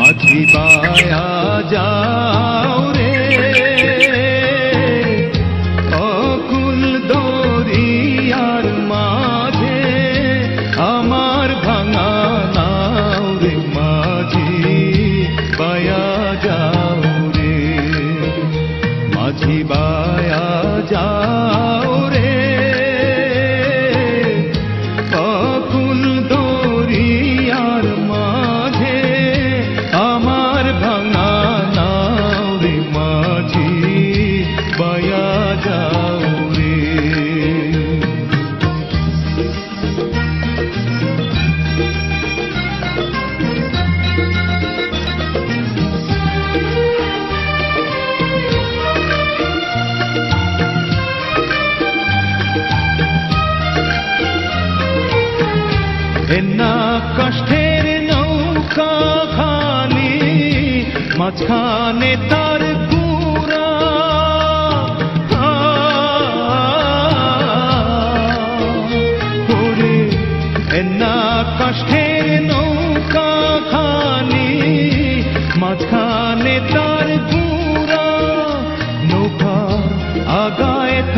মাঝি পায়া যাও মাঝি বায়া যাও রে। না কাষ্ঠের নৌকা খালি মাঝখানে তার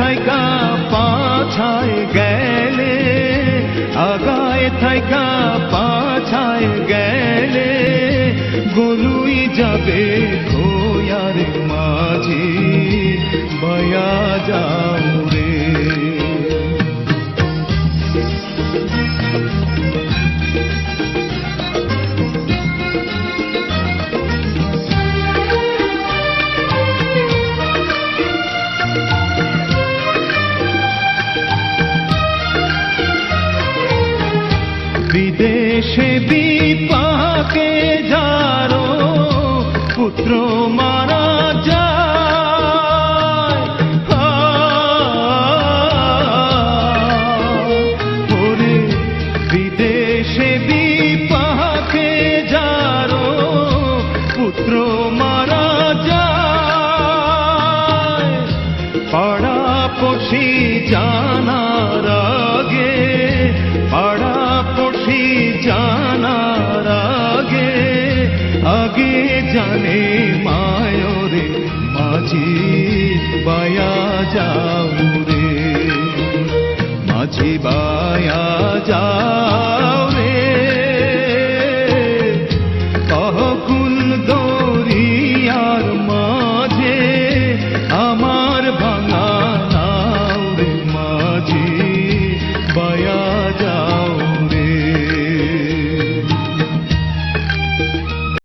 থাইকা পাছায় গেলে আগায় থাইকা পাছায় গেলে গলুই যাবে খোয়ার মাঝে বয়া যাও। বিদেশে বিপাকে যারো পুত্র মারা যায়। ওরে বিদেশে বিপাকে যারো পুত্র মারা যায়। পাড়া পড়শি জানার আগে আগে জানে মায়রে, মাঝি বায়া যাও রে। মাঝি বায়া যাও রে। কহকুল দরিয়ার মাঝে আমার ভাঙা নাও রে, মাঝি বায়া যাও।